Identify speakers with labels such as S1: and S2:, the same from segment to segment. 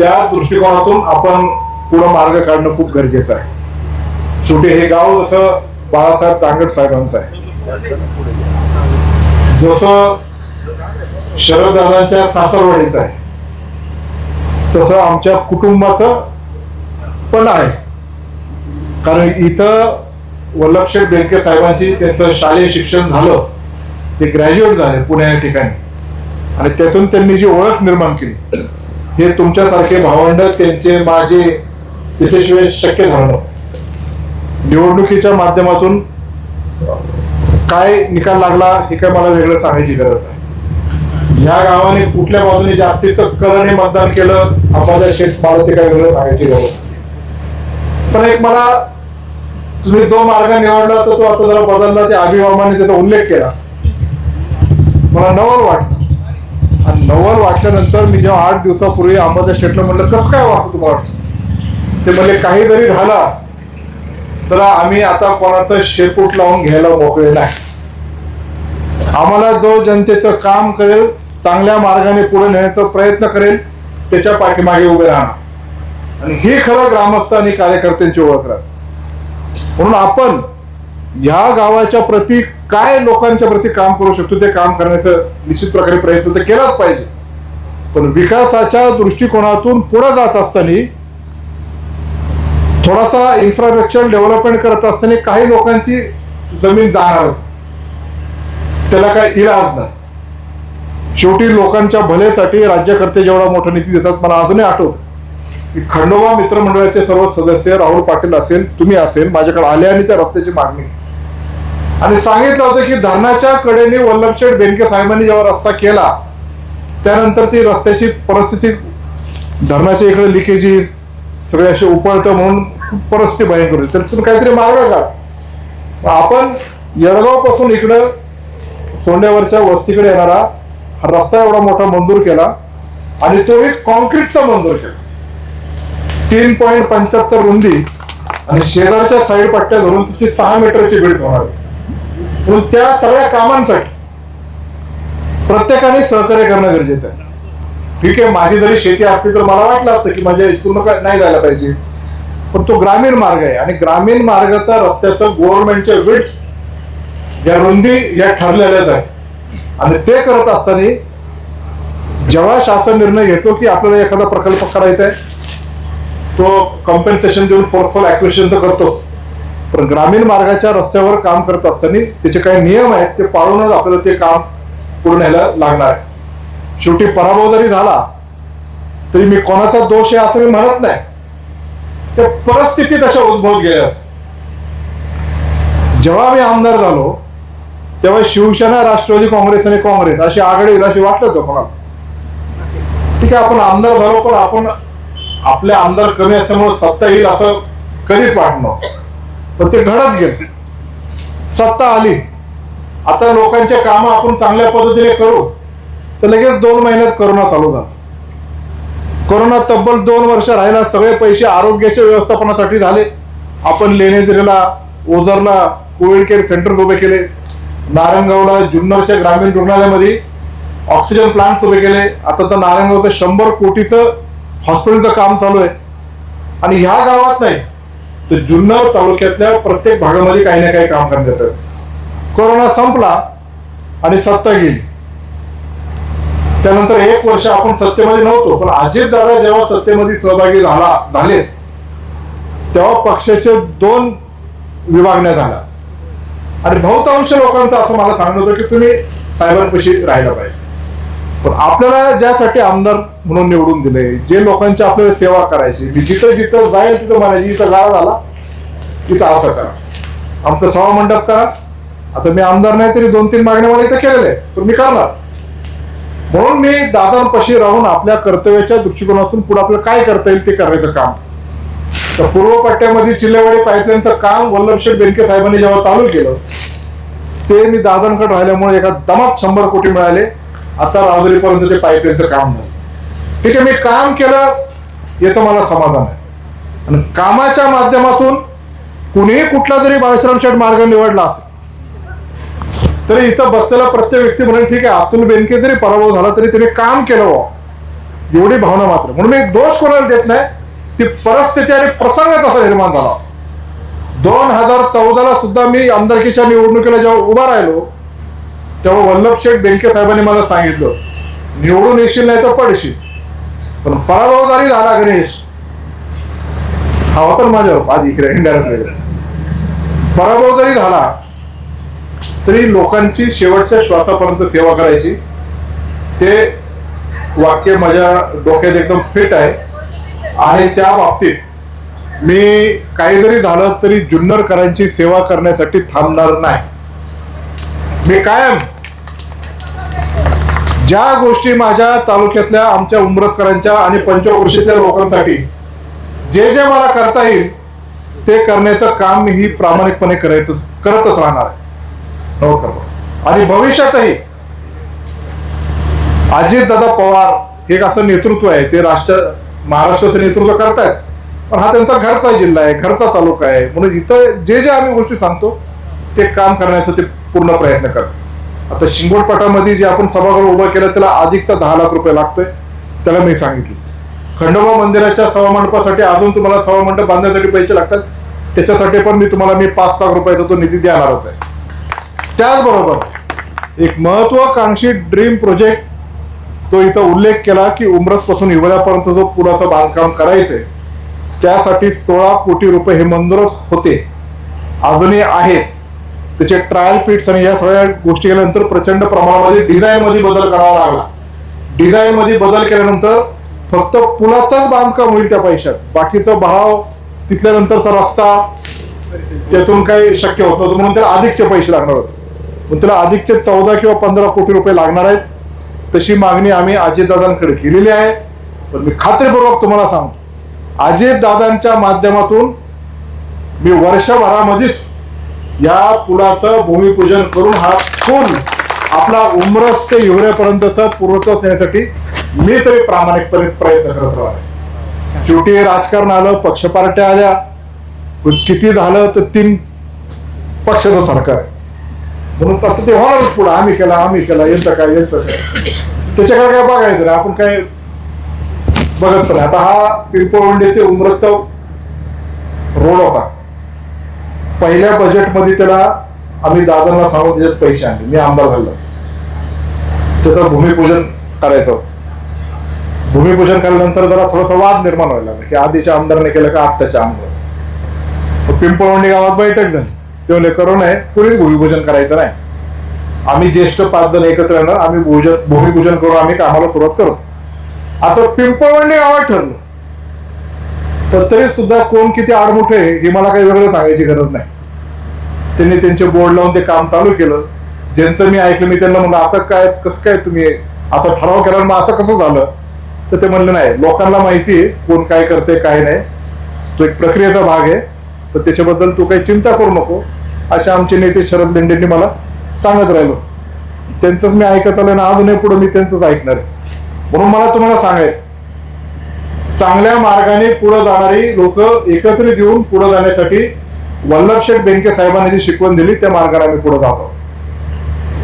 S1: त्या दृष्टिकोनातून आपण पुढं मार्ग काढणं खूप गरजेचं आहे. शेवटी हे गाव जसं बाळासाहेब तांगड साहेबांचं आहे. जसं शरदादांच्या सासरवाडीचं आहे. तसं आमच्या कुटुंबाचं पण आहे. कारण इथं वल्लभशेठ बेनके साहेबांची त्यांचं शालेय शिक्षण झालं. ते ग्रॅज्युएट झाले पुण्या या ठिकाणी. आणि त्यातून त्यांनी जी ओळख निर्माण केली. हे तुमच्यासारखे भावंड त्यांचे माझे त्याच्याशिवाय शक्य झालं निवडणुकीच्या माध्यमातून काय निकाल लागला हे काय मला वेगळं सांगायची गरज नाही. या गावाने कुठल्या बाजूने जास्तीचं कलाने मतदान केलं आपल्या शेत मला ते काय वेगळं सांगायची गरज नाही. पण एक मला तुम्ही जो मार्ग निवडला तर तो आता जरा बदलला त्या अभिमामाने त्याचा उल्लेख केला. मला नवल वाटलं आणि नवल वाटल्यानंतर मी जेव्हा आठ दिवसापूर्वी अंबादास शेटला म्हटलं कसं काय वाटतं तुम्हाला? ते म्हणजे काही जरी झाला तर आम्ही आता कोणाचं शेपूट लावून घ्यायला मोकळे नाही. आम्हाला जो जनतेचं काम करेल चांगल्या मार्गाने पुढे नेण्याचा प्रयत्न करेल त्याच्या पाठीमागे उभे राहणार. आणि हे खरं ग्रामस्थ आणि कार्यकर्त्यांची ओळख राहते. म्हणून आपण ह्या गावाच्या प्रती काय लोकांच्या प्रती काम करू शकतो ते काम करण्याचं निश्चित प्रकारे प्रयत्न तर केलाच पाहिजे. पण विकासाच्या दृष्टिकोनातून पुढे जात असताना थोडासा इन्फ्रास्ट्रक्चर डेव्हलपमेंट करत असताना काही लोकांची जमीन जाणारच. त्याला काय इलाज नाही. शेवटी लोकांच्या भलेसाठी राज्यकर्ते जेवढा मोठा निधी देतात मला अजूनही आठवत. की खंडोबा मित्रमंडळाचे सर्व सदस्य राहुल पाटील असेल तुम्ही असेल माझ्याकडे आले आणि त्या रस्त्याची मागणी आणि सांगितलं होतं की धरणाच्या कडेने वल्लभशेठ बेनके साहेबांनी जेव्हा रस्ता केला त्यानंतर ती रस्त्याची परिस्थिती धरणाच्या इकडे लिकेजेस सगळे असे उपळतं म्हणून परिस्थिती भयंकर होती. त्यातून काहीतरी मार्ग काढ. आपण येडगावपासून इकडं सोंड्यावरच्या वस्तीकडे येणारा हा रस्ता एवढा मोठा मंजूर केला आणि तो एक कॉन्क्रीटचा मंजूर केला. तीन पॉईंट पंच्याहत्तर रुंदी आणि शेजारच्या साईड पट्ट्या धरून तिची सहा मीटरची बीड होणार पण म्हणून त्या सगळ्या कामांसाठी प्रत्येकाने सहकार्य करणं गरजेचं आहे. ठीक आहे माझी जरी शेती असली तर मला वाटलं असतं की माझ्या इथून नाही जायला पाहिजे. पण तो ग्रामीण मार्ग आहे आणि ग्रामीण मार्गाचा रस्त्याचं गव्हर्नमेंटच्या विड्स या रुंदी या ठरलेल्याच आहेत. आणि ते करत असताना जेव्हा शासन निर्णय घेतो की आपल्याला एखादा प्रकल्प करायचा आहे तो कॉम्पेन्सेशन देऊन फोर्सफुल ऍक्विशन तर करतोच. पण ग्रामीण मार्गाच्या रस्त्यावर काम करत असताना त्याचे काही नियम आहेत ते पाळूनच आपल्याला ते काम पूर्ण न्यायला लागणार आहे. शेवटी पराभव जरी झाला तरी मी कोणाचा दोष आहे असं मी म्हणत नाही. त्या परिस्थिती तशा उद्भवत गेल्या. जेव्हा मी आमदार झालो तेव्हा शिवसेना राष्ट्रवादी काँग्रेस आणि काँग्रेस अशी आघाडी होईल अशी वाटलं होतं कोणाला. ठीक आहे आपण आमदार झालो पण आपण आपले आमदार कमी असल्यामुळे सत्ता येईल असं कधीच वाटत पण ते घडत गेले. सत्ता आली. आता लोकांचे कामं आपण चांगल्या पद्धतीने करू तर लगेच दोन महिन्यात करोना चालू झाला. कोरोना तब्बल दोन वर्ष राहिला सगळे पैसे आरोग्याच्या व्यवस्थापनासाठी झाले. आपण लेण्याद्रीला ओझरला कोविड केअर सेंटर उभे केले. नारायणगावला जुन्नरच्या ग्रामीण रुग्णालयामध्ये ऑक्सिजन प्लांट उभे केले. आता तर नारायणगावचं शंभर कोटीचं हॉस्पिटलचं काम चालू आहे. आणि ह्या गावात नाही तर जुन्नर तालुक्यातल्या प्रत्येक भागामध्ये काही ना काही काम करण्यात येतं. कोरोना संपला आणि सत्ता गेली. त्यानंतर एक वर्ष आपण सत्तेमध्ये नव्हतो पण अजित दादा जेव्हा सत्तेमध्ये सहभागी झाला झाले तेव्हा पक्षाचे दोन विभागण्या झाल्या. आणि बहुतांश लोकांचं असं मला सांगणं होतं की तुम्ही साहेबांपाशी राहायला पाहिजे. पण आपल्याला ज्यासाठी आमदार म्हणून निवडून दिले जे लोकांची आपल्याला सेवा करायची मी जिथं जिथं जाईल तिथं म्हणायची इथं गाळा झाला तिथं असं करा. आमचं सभा मंडप करा. आता मी आमदार नाही तरी दोन तीन मागण्या मला इथं केलेल्या आहे पण मी करणार. म्हणून मी दादांपाशी राहून आपल्या कर्तव्याच्या दृष्टिकोनातून पुढे आपल्याला काय करता येईल ते करायचं काम. तर पूर्व पट्ट्यामध्ये चिल्लेवाडी पाईपलाईनचं काम वल्लभशेठ बेनके साहेबांनी जेव्हा चालू केलं ते मी दादांकडे राहिल्यामुळे एका दमात शंभर कोटी मिळाले. आता राजुरीपर्यंत ते पाईपलाईनचं काम झालं. ठीक आहे मी काम केलं याचं मला समाधान आहे. आणि कामाच्या माध्यमातून कुणीही कुठला जरी बाळाश्रम शेठ मार्ग निवडला असेल तरी इथं बसलेला प्रत्येक व्यक्ती म्हणेल ठीक आहे अतुल बेनके जरी पराभव झाला तरी त्याने काम केलं एवढी भावना मात्र. म्हणून मी दोष कोणाला देत नाही ती परिस्थिती आणि प्रसंग तसा निर्माण झाला. दोन हजार चौदाला सुद्धा मी आमदारकीच्या निवडणुकीला जेव्हा उभा राहिलो तेव्हा वल्लभ शेठ साहेबांनी मला सांगितलं निवडून येशील नाही तर पडशील पण पराभव जरी झाला गणेश. हा होता ना माझ्यावर आधी इकडे इंडिया पराभव जरी झाला तरी लोकांची शेवटच्या श्वासापर्यंत सेवा करायची. ते वाक्य माझ्या डोक्यात एकदम फिट आहे. आणि त्या बाबतीत मी काही जरी झालं तरी जुन्नरकरांची सेवा करण्यासाठी थांबणार नाही. मी कायम ज्या गोष्टी माझ्या तालुक्यातल्या आमच्या उमरसकरांच्या आणि पंचकृषीतल्या लोकांसाठी जे जे मला करता येईल ते करण्याचं काम मी ही प्रामाणिकपणे करायच करतच राहणार आहे. नमस्कार आणि भविष्यातही अजितदादा पवार हे एक असं नेतृत्व आहे ते राष्ट्र महाराष्ट्राचं नेतृत्व करतायत. पण हा त्यांचा घरचा जिल्हा आहे घरचा तालुका आहे. म्हणून इथं जे जे आम्ही गोष्टी सांगतो ते काम करण्याचा ते पूर्ण प्रयत्न करतो. आता शिंगोटपाटामध्ये जे आपण सभागृह उभं केलं त्याला अधिकचा दहा लाख रुपये लागतोय. त्याला मी सांगितलं. खंडोबा मंदिराच्या सभामंडपासाठी अजून तुम्हाला सभामंडप बांधण्यासाठी पैसे लागतात. त्याच्यासाठी पण मी तुम्हाला मी पाच लाख रुपयाचा तो निधी देणारच आहे. त्याचबरोबर एक महत्वाकांक्षी ड्रीम प्रोजेक्ट तो इथं उल्लेख केला की उमरसपासून हिवाळ्यापर्यंत जो पुलाचं बांधकाम करायचंय त्यासाठी सोळा कोटी रुपये हे मंजूरच होते. अजूनही आहेत. त्याचे ट्रायल पिट्स आणि या सगळ्या गोष्टी केल्यानंतर प्रचंड प्रमाणामध्ये डिझाईनमध्ये बदल करावा लागला. डिझाईनमध्ये बदल केल्यानंतर फक्त पुलाचाच बांधकाम होईल त्या पैशात. बाकीचा भाव तिथल्या नंतरचा रस्ता त्यातून काही शक्य होत नव्हतं. म्हणून त्याला अधिकचे पैसे लागणार होते. पण त्याला अधिकचे चौदा किंवा पंधरा कोटी रुपये लागणार आहेत. तशी मागणी आम्ही अजितदादांकडे केलेली आहे. पण मी खात्रीपूर्वक तुम्हाला सांगतो. अजितदादांच्या माध्यमातून मी वर्षभरामध्येच या पुलाचं भूमिपूजन करून हा पूल आपला उमरस ते हिवऱ्यापर्यंतचा पूर्वत्वास नेण्यासाठी मी तरी प्रामाणिकपणे प्रयत्न करत राहणार शेवटी राजकारण आलं पक्ष पार्ट्या आल्या. किती झालं तर तीन पक्षाचं सरकार आहे. म्हणून आता ते होणारच पुढं. आम्ही केला आम्ही केला यांचं काय यांचं काय. त्याच्याकडे काय बघायचं नाही. आपण काय बघत पण आता हा पिंपळवंडी ते उमरतचा रोड होता. पहिल्या बजेटमध्ये त्याला आम्ही दादांना सांगून त्याच्यात पैसे आणले. मी आमदार झालो. त्याचं भूमिपूजन करायचं. भूमिपूजन केल्यानंतर जरा थोडासा वाद निर्माण व्हायला लागला. की आधीच्या आमदाराने केलं का आत्ताच्या आमदार? पिंपळवंडी गावात बैठक झाली. ते म्हणले करू नये पुढील भूमिपूजन करायचं नाही. आम्ही ज्येष्ठ पाच जण एकत्र येणार आम्ही भूजन भूमिपूजन करून आम्ही कामाला सुरुवात करू. असं पिंपळवंडी गावात ठरलं. तर तरी सुद्धा कोण किती आडमुठे हे मला काही वेगळं सांगायची गरज नाही. त्यांनी त्यांचे बोर्ड लावून ते काम चालू केलं. ज्यांचं मी ऐकलं मी त्यांना म्हणलं आता काय कसं काय तुम्ही असा ठराव केला मग असं कसं झालं? तर ते म्हणलं नाही लोकांना माहिती आहे कोण काय करते काय नाही. तो एक प्रक्रियेचा भाग आहे. तर त्याच्याबद्दल तू काही चिंता करू नको. असे आमचे नेते शरद लेंडेंनी मला सांगत राहिलो. त्यांचंच मी ऐकत आलं ना अजूनही पुढे मी त्यांचंच ऐकणार आहे. म्हणून मला तुम्हाला सांगायचं चांगल्या मार्गाने पुढे जाणारी लोक एकत्रित येऊन पुढे जाण्यासाठी वल्लभशेठ बेंके साहेबांनी जी शिकवण दिली त्या मार्गाने आम्ही पुढे जातो.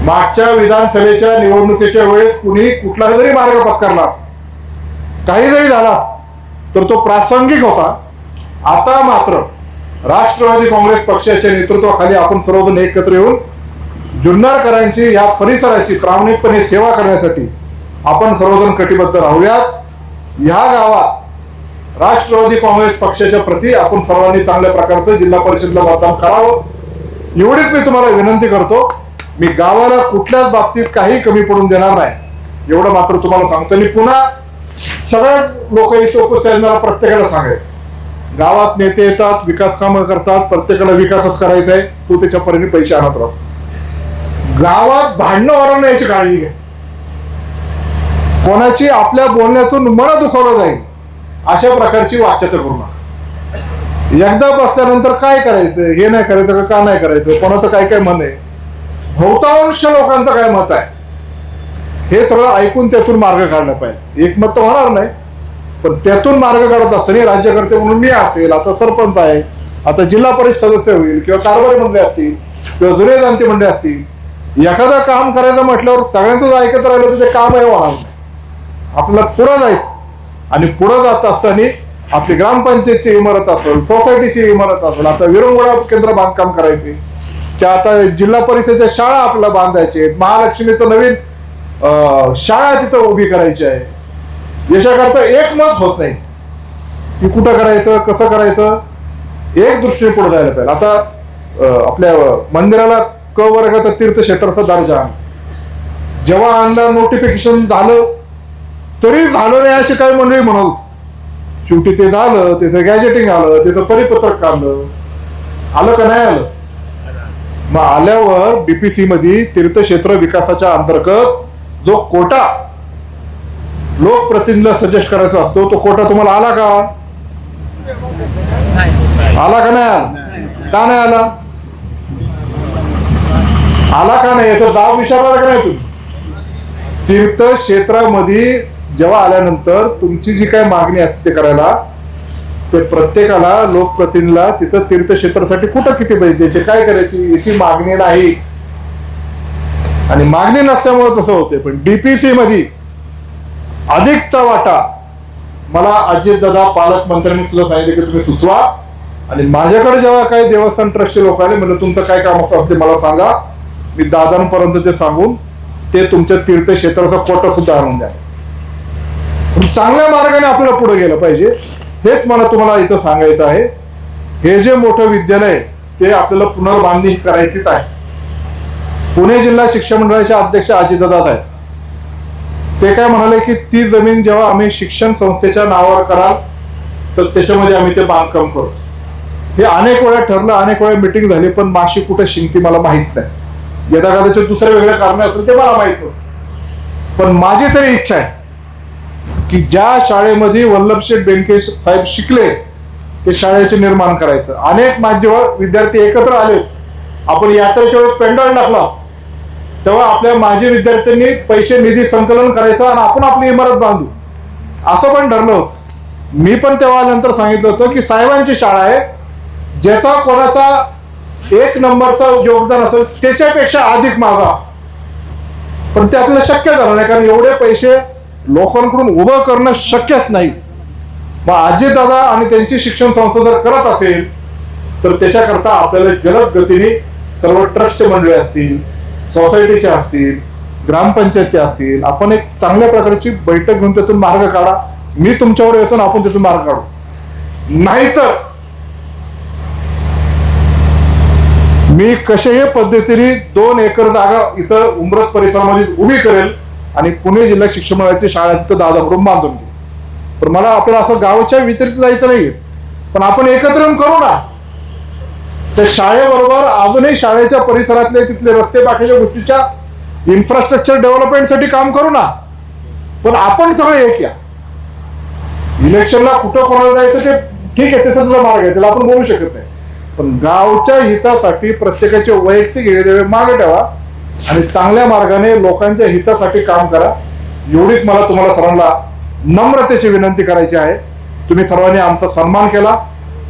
S1: मागच्या विधानसभेच्या निवडणुकीच्या वेळेस कुणी कुठलाही जरी मार्ग पत्करला काही जरी झाला तर तो प्रासंगिक होता. आता मात्र राष्ट्रवादी काँग्रेस पक्षाच्या नेतृत्वाखाली आपण सर्वजण एकत्र येऊन जुन्नरकरांची या परिसराची प्रामाणिकपणे सेवा करण्यासाठी आपण सर्वजण कटिबद्ध राहूयात. ह्या गावात राष्ट्रवादी काँग्रेस पक्षाच्या प्रती आपण सर्वांनी चांगल्या प्रकारचं जिल्हा परिषदला मतदान करावं. एवढीच मी तुम्हाला विनंती करतो मी गावाला कुठल्याच बाबतीत काही कमी पडून देणार नाही. एवढं मात्र तुम्हाला सांगतो. आणि पुन्हा सगळ्याच लोक इथं उपस्थित आहेत, मला प्रत्येकाला सांगेल गावात नेते येतात विकास कामं करतात प्रत्येकाला विकासच करायचा आहे तू त्याच्या परीने पैसे आणत राह. गावात भांडणं वाढवणं याची काळजी घ्या कोणाची आपल्या बोलण्यातून मन दुखवलं जाईल. अशा प्रकारची वाच्यता करू नका. एकदा बसल्यानंतर काय करायचं? हे नाही करायचं का नाही करायचं? कोणाचं काय काय मन आहे? बहुतांश लोकांचं काय मत आहे? हे सगळं ऐकून त्यातून मार्ग काढला पाहिजे. एकमत तर होणार नाही पण त्यातून मार्ग काढत असताना राज्यकर्ते म्हणून मी असेल आता सरपंच आहे आता जिल्हा परिषद सदस्य होईल किंवा कारभारी मंडळी असतील किंवा जुने जाणते मंडळी असतील एखादं काम करायचं म्हटल्यावर सगळ्यांचं ऐकत राहिलं तर ते काम आहे होणार नाही आपल्याला पुरा जायचं. आणि पुढे जात असताना आपली ग्रामपंचायतची इमारत असेल सोसायटीची इमारत असेल आता विरंगुळा केंद्र बांधकाम करायचे. त्या आता जिल्हा परिषदेच्या शाळा आपल्याला बांधायचे आहेत. महालक्ष्मीचं नवीन शाळा तिथं उभी करायची आहे. याच्याकरता एक मत होत नाही. की कुठं करायचं कसं करायचं एक दृष्टीने पुढे जायला पाहिजे. आता आपल्या मंदिराला क वर्गाचा तीर्थक्षेत्राचा दर्जा. जेव्हा आणलं नोटिफिकेशन झालं तरी झालं नाही अशी काही मंडळी म्हणत शेवटी ते झालं त्याचं गॅजेटिंग आलं त्याचं परिपत्रक काढलं. आलं का नाही आलं? मग आल्यावर बीपीसी मध्ये तीर्थक्षेत्र विकासाच्या अंतर्गत जो कोटा लोकप्रतिनिधीला सजेस्ट करायचा असतो तो कोटा तुम्हाला आला का? आला का नाही आला? का नाही आला? आला का नाही? याचा जाब विचारला का नाही तुम्ही? तीर्थक्षेत्रामध्ये जेव्हा आल्यानंतर तुमची जी काय मागणी असते ते करायला ते प्रत्येकाला लोकप्रतिनिधीला तिथं तीर्थक्षेत्रासाठी कुठं किती पाहिजे काय करायची याची मागणी नाही. आणि मागणी नसल्यामुळे तसं होते पण डीपीसी मध्ये अधिकचा वाटा मला अजित दादा पालकमंत्र्यांनी सुद्धा सांगितले की तुम्ही सुचवा. आणि माझ्याकडे जेव्हा काही देवस्थान ट्रस्टचे लोक आले म्हणजे तुमचं काय काम असतं ते मला सांगा. मी दादांपर्यंत ते सांगून ते तुमच्या तीर्थक्षेत्राचा कोटा सुद्धा आणून द्या. चांगल्या मार्गाने आपल्याला पुढे गेलं पाहिजे. हेच मला तुम्हाला इथं सांगायचं आहे. हे जे मोठं विद्यालय आहे, ते आपल्याला पुनर्बांधणी करायचीच आहे. पुणे जिल्हा शिक्षण मंडळाचे अध्यक्ष अजितदादाच आहेत. ते काय म्हणाले की ती जमीन जेव्हा आम्ही शिक्षण संस्थेच्या नावावर कराल तर त्याच्यामध्ये आम्ही ते बांधकाम करू. हे अनेक वेळा ठरलं अनेक वेळा मिटिंग झाली पण माशी कुठे शिंकती मला माहीत नाही. यदा कदाचित दुसरे वेगळे कारण असेल ते मला माहीत नसतं पण माझी तरी इच्छा आहे की ज्या शाळेमध्ये वल्लभशेठ बेनके साहेब शिकले ते शाळेचे निर्माण करायचं. अनेक माध्यम विद्यार्थी एकत्र आले. आपण यात्रेच्या वेळेस पेंडॉल टाकला. तेव्हा आपल्या माजी विद्यार्थ्यांनी पैसे निधी संकलन करायचं आणि आपण आपली इमारत बांधू. असं पण ठरलं होतं. मी पण तेव्हा नंतर सांगितलं होतं की साहेबांची शाळा आहे ज्याचा कोणाचा एक नंबरचा योगदान असेल त्याच्यापेक्षा अधिक माझा पण ते आपल्याला शक्य झालं नाही कारण एवढे पैसे लोकांकडून उभं करणं शक्यच नाही. मग आजी दादा आणि त्यांची शिक्षण संस्था जर करत असेल तर त्याच्याकरता आपल्याला जलद गतीने सर्व ट्रस्टचे मंडळी असतील सोसायटीचे असतील ग्रामपंचायतचे असतील आपण एक चांगल्या प्रकारची बैठक घेऊन त्यातून मार्ग काढा. मी तुमच्यावर येतो आपण त्यातून मार्ग काढू. नाहीतर मी कशाही पद्धतीने दोन एकर जागा इथं उमरस परिसरामध्ये उभी करेल आणि पुणे जिल्हा शिक्षण मंडळाची शाळा तिथं दादा करून बांधून घेऊ. पण मला आपलं असं गावच्या व्यतिरिक्त जायचं नाही पण आपण एकत्र येऊन करू ना. त्या शाळेबरोबर अजूनही शाळेच्या परिसरातले तिथले रस्ते बाकीच्या गोष्टीच्या इन्फ्रास्ट्रक्चर डेव्हलपमेंटसाठी काम करू ना. पण आपण सगळे एक या. इलेक्शनला कुठं कोणाला जायचं ते ठीक आहे त्याचा तुझा मार्ग आहे त्याला आपण बोलू शकत नाही. पण गावच्या हितासाठी प्रत्येकाचे वैयक्तिक हेदेवे मागे ठेवा. आणि चांगल्या मार्गाने लोकांच्या हितासाठी काम करा. एवढीच मला तुम्हाला सर्वांना नम्रतेची विनंती करायची आहे. तुम्ही सर्वांनी आमचा सन्मान केला.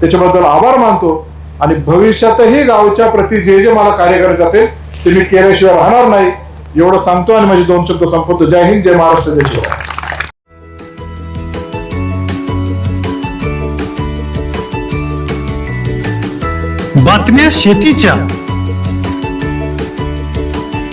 S1: त्याच्याबद्दल आभार मानतो. आणि भविष्यातही गावच्या प्रती जे जे मला कार्य करायचं असेल ते मी केल्याशिवाय राहणार नाही. एवढं सांगतो आणि माझे दोन शब्द संपवतो. जय हिंद जय महाराष्ट्र जय शिवाय.
S2: बातम्या शेतीच्या.